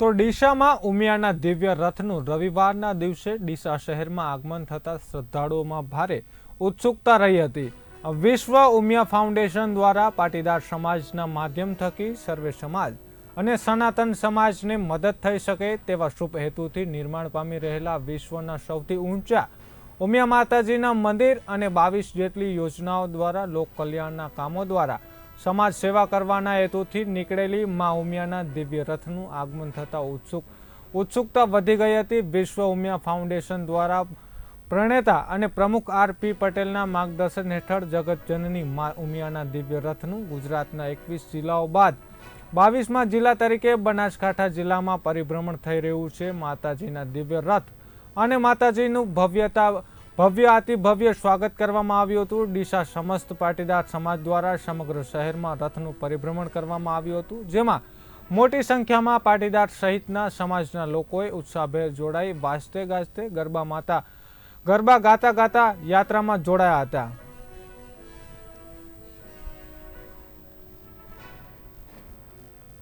તો ડીસામાં ઉમિયાના દિવ્ય રથનું રવિવારના દિવસે ડીસા શહેરમાં આગમન થતા શ્રદ્ધાળુઓમાં ભારે ઉત્સુકતા રહી હતી. વિશ્વ ઉમિયા ફાઉન્ડેશન દ્વારા પાટીદાર સમાજના માધ્યમ થકી સર્વે સમાજ અને સનાતન સમાજને મદદ થઈ શકે તેવા શુભ હેતુથી નિર્માણ પામી રહેલા વિશ્વના સૌથી ઊંચા ઉમિયા માતાજીના મંદિર અને બાવીસ જેટલી યોજનાઓ દ્વારા લોક કલ્યાણના કામો દ્વારા સમાજ સેવા કરવાના હેતુથી નીકળેલી મા ઉમિયાના દિવ્ય રથનું આગમન થતાં ઉત્સુક ઉત્સુકતા વધી ગઈ હતી. વિશ્વ ઉમિયા ફાઉન્ડેશન દ્વારા પ્રણેતા અને પ્રમુખ આર પી પટેલના માર્ગદર્શન હેઠળ જગતજનની મા ઉમિયાના દિવ્ય રથનું ગુજરાતના એકવીસ જિલ્લાઓ બાદ બાવીસમાં જિલ્લા તરીકે બનાસકાંઠા જિલ્લામાં પરિભ્રમણ થઈ રહ્યું છે. માતાજીના દિવ્ય રથ અને માતાજીનું ભવ્યતા ભવ્ય અતિ ભવ્ય સ્વાગત કરવામાં આવ્યું હતું. ડીસા સમસ્ત પાટીદાર સમાજ દ્વારા સમગ્ર શહેરમાં રથનું પરિભ્રમણ કરવામાં આવ્યું હતું. જેમાં મોટી સંખ્યામાં પાટીદાર સહિતના સમાજના લોકોએ ઉત્સાહભેર જોડાઈ વાજતે ગાજતે ગરબા માતા, ગરબા ગાતા ગાતા યાત્રામાં જોડાયા હતા.